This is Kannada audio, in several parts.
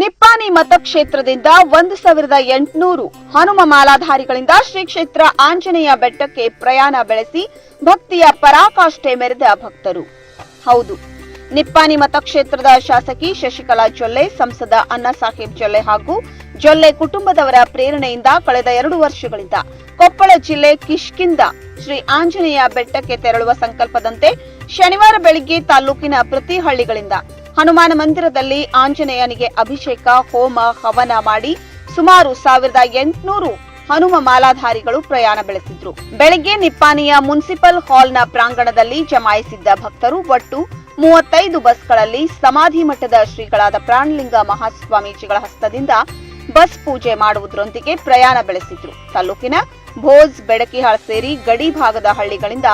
ನಿಪ್ಪಾಣಿ ಮತಕ್ಷೇತ್ರದಿಂದ ಒಂದು ಸಾವಿರದ ಎಂಟುನೂರು ಹನುಮ ಮಾಲಾಧಾರಿಗಳಿಂದ ಶ್ರೀ ಕ್ಷೇತ್ರ ಆಂಜನೇಯ ಬೆಟ್ಟಕ್ಕೆ ಪ್ರಯಾಣ ಬೆಳೆಸಿ ಭಕ್ತಿಯ ಪರಾಕಾಷ್ಠೆ ಮೆರೆದ ಭಕ್ತರು. ಹೌದು, ನಿಪ್ಪಾನಿ ಮತಕ್ಷೇತ್ರದ ಶಾಸಕಿ ಶಶಿಕಲಾ ಜೊಲ್ಲೆ, ಸಂಸದ ಅಣ್ಣಾ ಸಾಹೇಬ್ ಜೊಲ್ಲೆ ಹಾಗೂ ಜೊಲ್ಲೆ ಕುಟುಂಬದವರ ಪ್ರೇರಣೆಯಿಂದ ಕಳೆದ ಎರಡು ವರ್ಷಗಳಿಂದ ಕೊಪ್ಪಳ ಜಿಲ್ಲೆ ಕಿಷ್ಕಿಂದ ಶ್ರೀ ಆಂಜನೇಯ ಬೆಟ್ಟಕ್ಕೆ ತೆರಳುವ ಸಂಕಲ್ಪದಂತೆ ಶನಿವಾರ ಬೆಳಿಗ್ಗೆ ತಾಲೂಕಿನ ಪ್ರತಿ ಹಳ್ಳಿಗಳಿಂದ ಹನುಮಾನ ಮಂದಿರದಲ್ಲಿ ಆಂಜನೇಯನಿಗೆ ಅಭಿಷೇಕ, ಹೋಮ, ಹವನ ಮಾಡಿ ಸುಮಾರು ಸಾವಿರದ ಎಂಟುನೂರು ಹನುಮ ಮಾಲಾಧಾರಿಗಳು ಪ್ರಯಾಣ ಬೆಳೆಸಿದ್ರು. ಬೆಳಗ್ಗೆ ನಿಪ್ಪಾನಿಯ ಮುನ್ಸಿಪಲ್ ಹಾಲ್ನ ಪ್ರಾಂಗಣದಲ್ಲಿ ಜಮಾಯಿಸಿದ್ದ ಭಕ್ತರು ಒಟ್ಟು ಮೂವತ್ತೈದು ಬಸ್ಗಳಲ್ಲಿ ಸಮಾಧಿ ಮಠದ ಶ್ರೀಗಳಾದ ಪ್ರಾಣಲಿಂಗ ಮಹಾಸ್ವಾಮೀಜಿಗಳ ಹಸ್ತದಿಂದ ಬಸ್ ಪೂಜೆ ಮಾಡುವುದರೊಂದಿಗೆ ಪ್ರಯಾಣ ಬೆಳೆಸಿದ್ರು. ತಾಲೂಕಿನ ಭೋಜ್, ಬೆಡಕಿಹಾಳ್ ಸೇರಿ ಗಡಿ ಭಾಗದ ಹಳ್ಳಿಗಳಿಂದ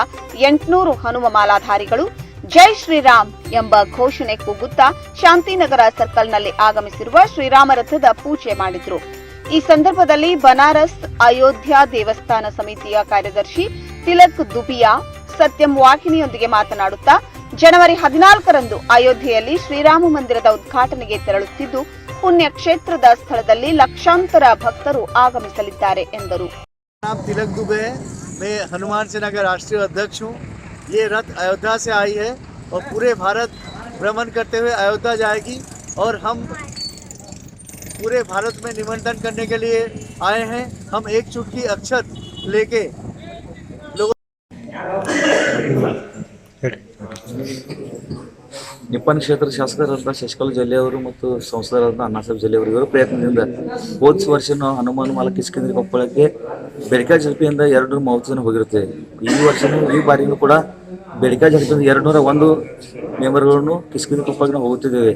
ಎಂಟುನೂರು ಹನುಮ ಮಾಲಾಧಾರಿಗಳು ಜೈ ಶ್ರೀರಾಮ್ ಎಂಬ ಘೋಷಣೆ ಕೂಗುತ್ತಾ ಶಾಂತಿನಗರ ಸರ್ಕಲ್ನಲ್ಲಿ ಆಗಮಿಸಿರುವ ಶ್ರೀರಾಮ ರಥದ ಪೂಜೆ ಮಾಡಿದ್ರು ಈ ಸಂದರ್ಭದಲ್ಲಿ ಬನಾರಸ್ ಅಯೋಧ್ಯ ದೇವಸ್ಥಾನ ಸಮಿತಿಯ ಕಾರ್ಯದರ್ಶಿ ತಿಲಕ್ ದುಬಿಯಾ ಸತ್ಯಂ ವಾಹಿನಿಯೊಂದಿಗೆ ಮಾತನಾಡುತ್ತಾ ಜನವರಿ ಹದಿನಾಲ್ಕರಂದು ಅಯೋಧ್ಯೆಯಲ್ಲಿ ಶ್ರೀರಾಮ ಮಂದಿರದ ಉದ್ಘಾಟನೆಗೆ ತೆರಳುತ್ತಿದ್ದು ಪುಣ್ಯ ಕ್ಷೇತ್ರದ ಸ್ಥಳದಲ್ಲಿ ಲಕ್ಷಾಂತರ ಭಕ್ತರು ಆಗಮಿಸಲಿದ್ದಾರೆ ಎಂದರು नाम तिलक दुबे है मैं हनुमान सेना का राष्ट्रीय अध्यक्ष हूँ ये रथ अयोध्या से आई है और पूरे भारत भ्रमण करते हुए अयोध्या जाएगी और हम पूरे भारत में निमंत्रण करने के लिए आए हैं हम एक चुटकी अक्षत लेके लोगों ನಿಪ್ಪನ್ ಕ್ಷೇತ್ರ ಶಾಸಕರಾದ ಶಶಿಕಲಾ ಜೊಲ್ಲೆ ಅವರು ಮತ್ತು ಸಂಸದರಾದ ಅಣ್ಣಾಸಾಹೇಬ್ ಜೊಲ್ಲೆ ಅವರು ಇವರ ಪ್ರಯತ್ನದಿಂದ ಹೋದ ವರ್ಷ ನಾವು ಹನುಮಾನ್ ಮಾಲ ಕಿಸ್ಕಿಂದ್ರಿ ಕೊಪ್ಪಳಕ್ಕೆ ಬೆಳಕಾ ಜಲಪಿಯಿಂದ ಎರಡು ನೂರ ಮೂವತ್ತು ಜನ ಹೋಗಿರ್ತೇವೆ ಈ ವರ್ಷನೂ ಈ ಬಾರಿನೂ ಕೂಡ ಬೆಳಕಾ ಜಲಪಿಯಿಂದ ಎರಡ್ನೂರ ಒಂದು ಮೆಂಬರ್ಗಳನ್ನು ಕಿಸ್ಕಿಂದ್ರಿ ಕೊಪ್ಪಳಕ್ಕೆ ನಾವು ಹೋಗುತ್ತಿದ್ದೇವೆ.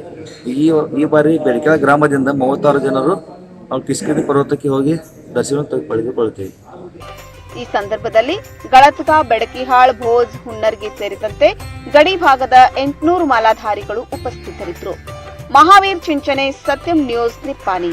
ಈ ಈ ಬಾರಿ ಬೆಳಕಾ ಗ್ರಾಮದಿಂದ ಮೂವತ್ತಾರು ಜನರು ನಾವು ಕಿಸ್ಕಿರಿ ಪರ್ವತಕ್ಕೆ ಹೋಗಿ ದರ್ಶನ ಪಡೆದುಕೊಳ್ಳುತ್ತೇವೆ. ಈ ಸಂದರ್ಭದಲ್ಲಿ ಗಳತುಕ ಬೆಡಕಿಹಾಳ್ ಭೋಜ್ ಹುನ್ನರ್ಗಿ ಸೇರಿದಂತೆ ಗಡಿ ಭಾಗದ ಎಂಟುನೂರು ಮಾಲಾಧಾರಿಗಳು ಉಪಸ್ಥಿತರಿದ್ದರು. ಮಹಾವೀರ್ ಚಿಂಚನೆ, ಸತ್ಯಂ ನ್ಯೂಸ್ ನಿಪ್ಪಾಣಿ